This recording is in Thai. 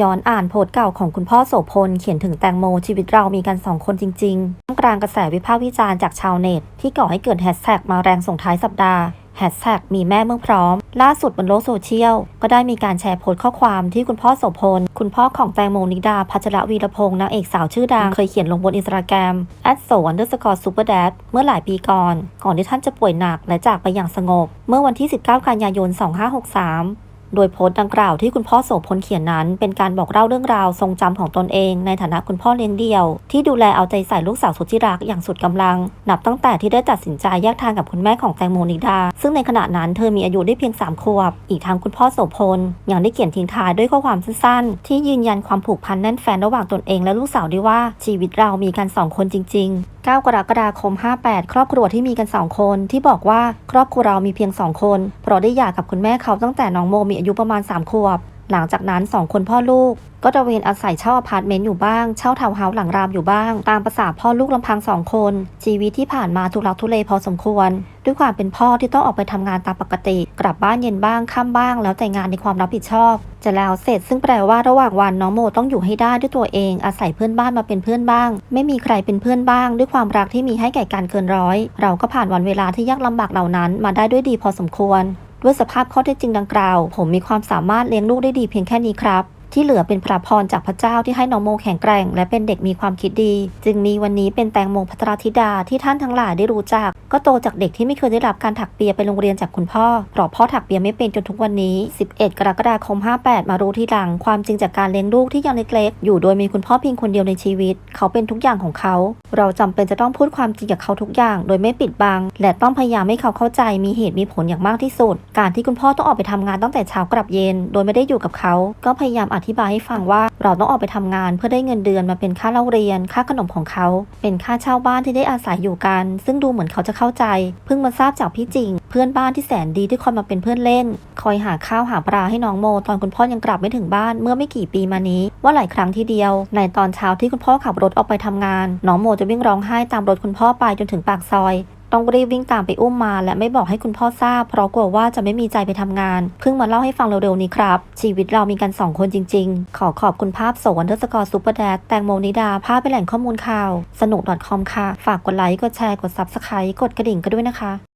ย้อนอ่านโพสต์เก่าของคุณพ่อโสพลเขียนถึงแตงโมชีวิตเรามีกันสองคนจริงๆท่ามกลางกระแสวิพากษ์วิจารณ์จากชาวเน็ต ที่ก่อให้เกิดแฮชแท็กมาแรงส่งท้ายสัปดาห์แฮชแท็กมีแม่เมื่อพร้อม ล่าสุดบนโลกโซเชียล ก็ได้มีการแชร์โพสต์ข้อความที่คุณพ่อโสพล คุณพ่อของแตงโมนิดา พัชรวีรพงษ์นางเอกสาวชื่อดัง เคยเขียนลงบนอินสตาแกรม a d s o underscore super dad เมื่อหลายปีก่อน ก่อนที่ท่านจะป่วยหนักและจากไปอย่างสงบ เมื่อวันที่ 19 กันยายน 2563 โดยโพสต์ดังกล่าวที่คุณพ่อโสพลเขียนนั้น เป็นการบอกเล่าเรื่องราวทรงจำของตนเองในฐานะคุณพ่อเลี้ยงเดี่ยว ที่ดูแลเอาใจใส่ลูกสาวสุดที่รักอย่างสุดกำลัง นับตั้งแต่ที่ได้ตัดสินใจแยกทางกับคุณแม่ของแตงโมนิดา ซึ่งในขณะนั้นเธอมีอายุได้เพียง3ขวบ อีกทั้งคุณพ่อโสพลยังได้เขียนทิ้งท้ายด้วยข้อความสั้นๆ ที่ยืนยันความผูกพันแน่นแฟนระหว่างตนเองและลูกสาวด้วยว่าชีวิตเรามีกันสองคนจริง ๆ 9 กรกฎาคม 58 ครอบครัวที่มีกัน 2 คน ที่บอกว่าครอบครัวเรามีเพียง 2 คน เพราะได้หย่ากับคุณแม่เขาตั้งแต่น้องโมมีอายุประมาณ 3 ขวบ หลังจากนั้น2คนพ่อลูก ก็ตระเวนอาศัยเช่าอพาร์ตเมนต์อยู่บ้าง เช่าทาวน์เฮาส์หลังรามอยู่บ้าง ตามประษาพ่อลูกลำพังสองคน ชีวิตที่ผ่านมาทุลักทุเลพอสมควร ด้วยความเป็นพ่อที่ต้องออกไปทำงานตามปกติ กลับบ้านเย็นบ้างค่ำบ้าง แล้วแต่งานในความรับผิดชอบจะแล้วเสร็จซึ่งแปลว่าระหว่างวันน้องโมต้องอยู่ให้ได้ด้วยตัวเอง อาศัยเพื่อนบ้านมาเป็นเพื่อนบ้าง ไม่มีใครเป็นเพื่อนบ้าง ด้วยความรักที่มีให้แก่กันเกินร้อย เราก็ผ่านวันเวลาที่ยากลำบากเหล่านั้นมาได้ด้วยดีพอสมควร ด้วยสภาพข้อเท็จจริงดังกล่าว ผมมีความสามารถเลี้ยงลูกได้ดีเพียงแค่นี้ครับ ที่เหลือเป็นพระพรจากพระเจ้าที่ให้น้องโมแข็งแกร่ง และเป็นเด็กมีความคิดดี จึงมีวันนี้เป็นแตงโมพัทรธิดาที่ท่านทั้งหลายได้รู้จัก ก็โตจากเด็กที่ไม่เคยได้รับการถักเปียไปโรงเรียนจากคุณพ่อเพราะพ่อถักเปียไม่เป็นจนทุกวันนี้ 11 กรกฎาคม 58 มารู้ทีหลัง ความจริงจากการเลี้ยงลูกที่ยังเล็กๆอยู่โดยมีคุณพ่อเพียงคนเดียวในชีวิต เขาเป็นทุกอย่างของเขา เราจำเป็นจะต้องพูดความจริงกับเขาทุกอย่าง โดยไม่ปิดบัง และต้องพยายามให้เขาเข้าใจมีเหตุมีผลอย่างมากที่สุด การที่คุณพ่อต้องออกไปทำงานตั้งแต่เช้ากลับเย็น โดยไม่ได้อยู่กับเขา ก็พยายามอธิบายให้ฟังว่า เราต้องออกไปทำงานเพื่อได้เงินเดือนมาเป็นค่าเล่าเรียน ค่าขนมของเขา เป็นค่าเช่าบ้านที่ได้อาศัยอยู่กัน ซึ่งดูเหมือนเขาจะเข้าใจ เพิ่งมาทราบจากพี่จริง เพื่อนบ้านที่แสนดีที่คอยมาเป็นเพื่อนเล่น คอยหาข้าวหาปลาให้น้องโม ตอนคุณพ่อยังกลับไม่ถึงบ้านเมื่อไม่กี่ปีมานี้ ว่าหลายครั้งทีเดียว ในตอนเช้าที่คุณพ่อขับรถออกไปทำงาน น้องโมจะวิ่งร้องไห้ตามรถคุณพ่อไปจนถึงปากซอย ต้องรีบวิ่งตามไปอุ้มมา และไม่บอกให้คุณพ่อทราบ เพราะกลัวว่าจะไม่มีใจไปทำงาน เพิ่งมาเล่าให้ฟังเร็วๆนี้ครับ ชีวิตเรามีกันสองคนจริง ๆ ขอขอบคุณภาพโสวันเทศกรซูเปอร์แดดแตงโมนิดา ภาพเป็นแหล่งข้อมูลข่าว สนุก .com ค่ะ ฝากกดไลค์ กดแชร์ กด Subscribe กดกระดิ่งกันด้วยนะคะ